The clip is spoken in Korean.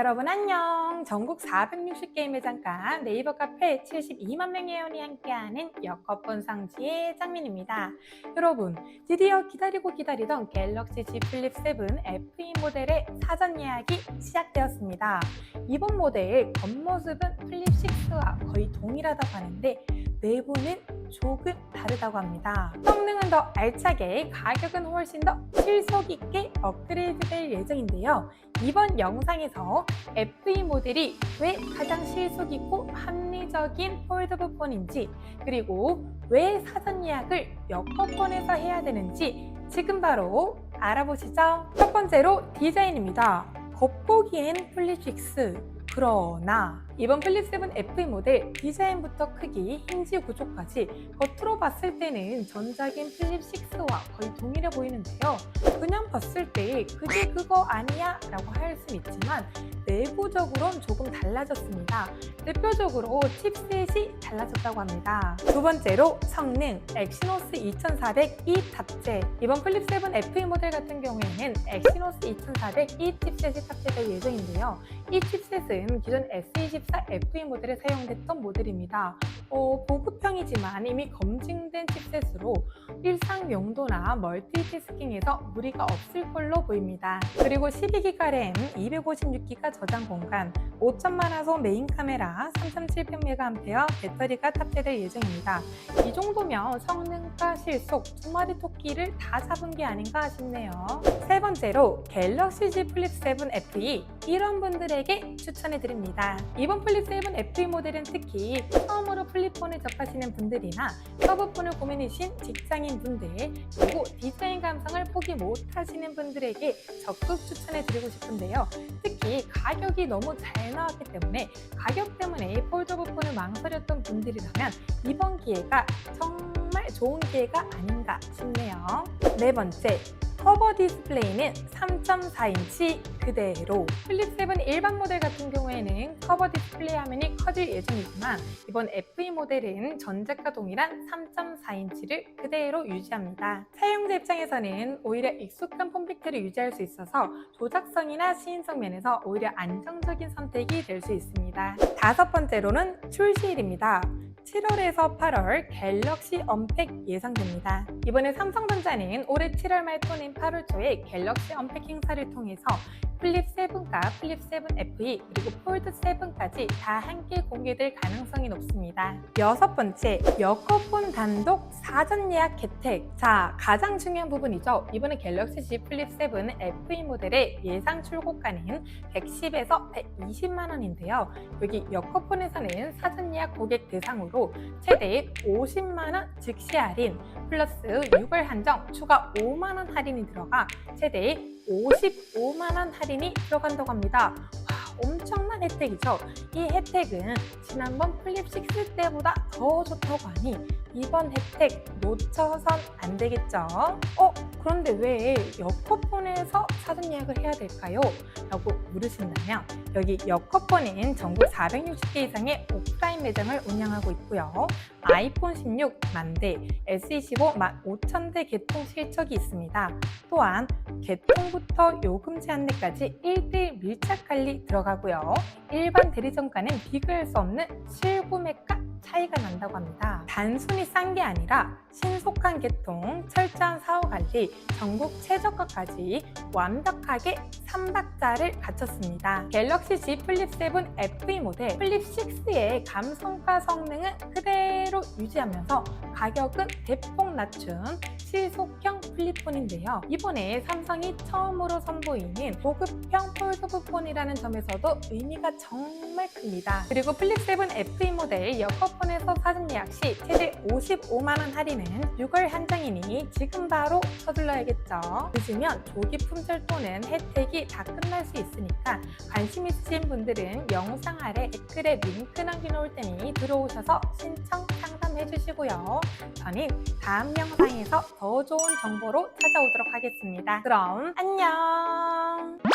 여러분 안녕. 전국 460개의 매장가 네이버 카페 72만 명의 회원이 함께하는 여커폰 상지의 짱민입니다. 여러분 드디어 기다리고 기다리던 갤럭시 Z 플립 7 FE 모델의 사전 예약이 시작되었습니다. 이번 모델 겉모습은 플립 6와 거의 동일하다고 하는데 내부는 조금 다르다고 합니다. 성능은 더 알차게, 가격은 훨씬 더 실속 있게 업그레이드 될 예정인데요. 이번 영상에서 FE 모델이 왜 가장 실속 있고 합리적인 폴더블 폰인지, 그리고 왜 사전 예약을 여커 폰에서 해야 되는지 지금 바로 알아보시죠. 첫 번째로 디자인입니다. 겉보기엔 6, 그러나 이번 플립 7 FE 모델 디자인부터 크기, 힌지 구조까지 겉으로 봤을 때는 전작인 플립 6와 거의 동일해 보이는데요. 그냥 봤을 때 그게 그거 아니야? 라고 할 수 있지만 내부적으로는 조금 달라졌습니다. 대표적으로 칩셋이 달라졌다고 합니다. 두 번째로 성능 엑시노스 2400E 탑재 이번 플립 7 FE 모델 같은 경우에는 엑시노스 2400E 칩셋이 탑재될 예정인데요. 이 칩셋은 기존 S24 FE 모델에 사용됐던 모델입니다. 어, 보급형이지만 이미 검증된 칩셋으로 일상 용도나 멀티태스킹에서 무리가 없을 걸로 보입니다. 그리고 12기가 램, 256기가 저장 공간, 5천만 화소 메인 카메라, 3700mAh 배터리가 탑재될 예정입니다. 이 정도면 성능과 실속 두 마리 토끼를 다 잡은 게 아닌가 싶네요. 세 번째로 갤럭시 Z 플립 7 FE 이런 분들에게 추천해 드립니다. 이번 플립 7 FE 모델은 특히 처음으로 플립폰을 접하시는 분들이나 서브폰을 고민이신 직장인 분들 그리고 디자인 감성을 포기 못하시는 분들에게 적극 추천해 드리고 싶은데요. 특히 가격이 너무 잘 나왔기 때문에 가격 때문에 폴더블 폰을 망설였던 분들이라면 이번 기회가 정말 좋은 기회가 아닌가 싶네요. 네 번째, 커버 디스플레이는 3.4인치 그대로 플립 7 일반 모델 같은 경우에는 커버 디스플레이 화면이 커질 예정이지만 이번 FE 모델은 전작과 동일한 3.4인치를 그대로 유지합니다. 사용자 입장에서는 오히려 익숙한 폼팩트를 유지할 수 있어서 조작성이나 시인성 면에서 오히려 안정적인 선택이 될 수 있습니다. 다섯 번째로는 출시일입니다. 7월에서 8월 갤럭시 언팩 예상됩니다. 이번에 삼성전자는 올해 7월 말 또는 8월 초에 갤럭시 언팩 행사를 통해서 플립 7과 플립 7 FE 그리고 폴드 7까지 다 함께 공개될 가능성이 높습니다. 여섯 번째, 여커폰 단독 사전 예약 혜택. 자, 가장 중요한 부분이죠. 이번에 갤럭시 Z 플립 7 FE 모델의 예상 출고가는 110에서 120만 원인데요. 여기 여커폰에서는 사전 예약 고객 대상으로 최대 50만 원 즉시 할인 플러스 6월 한정 추가 5만 원 할인이 들어가 최대 55만 원 할인이 들어간다고 합니다. 와, 엄청난 혜택이죠. 이 혜택은 지난번 플립 6 때보다 더 좋다고 하니 이번 혜택 놓쳐선 안 되겠죠. 어, 그런데 왜 여커폰에서 사전 예약을 해야 될까요? 라고 물으신다면 여기 여커폰은 전국 460개 이상의 오프라인 매장을 운영하고 있고요. 아이폰 16 만 대, S25 만 5천 대 개통 실적이 있습니다. 또한 개통부터 요금제 안내까지 1대1 밀착 관리 들어가고요. 일반 대리점과는 비교할 수 없는 실구매가 차이가 난다고 합니다. 단순히 싼 게 아니라 신속한 개통, 철저한 사후 관리, 전국 최저가까지 완벽하게 3박자를 갖췄습니다. 갤럭시 Z 플립 7 FE 모델 플립 6의 감성과 성능은 그대로 유지하면서 가격은 대폭 낮춘 실속형 플립폰인데요. 이번에 삼성이 처음으로 선보이는 고급형 폴더블 폰이라는 점에서도 의미가 정말 큽니다. 그리고 플립 7 FE 모델 여 커폰에서 사전 예약 시 최대 55만원 할인은 6월 한정이니 지금 바로 서둘러야겠죠. 늦으면 조기 품절 또는 혜택이 다 끝날 수 있으니까 관심 있으신 분들은 영상 아래 댓글에 링크 남겨놓을 테니 들어오셔서 신청 상담해 주시고요. 저는 다음 영상에서 더 좋은 정보로 찾아오도록 하겠습니다. 그럼 안녕!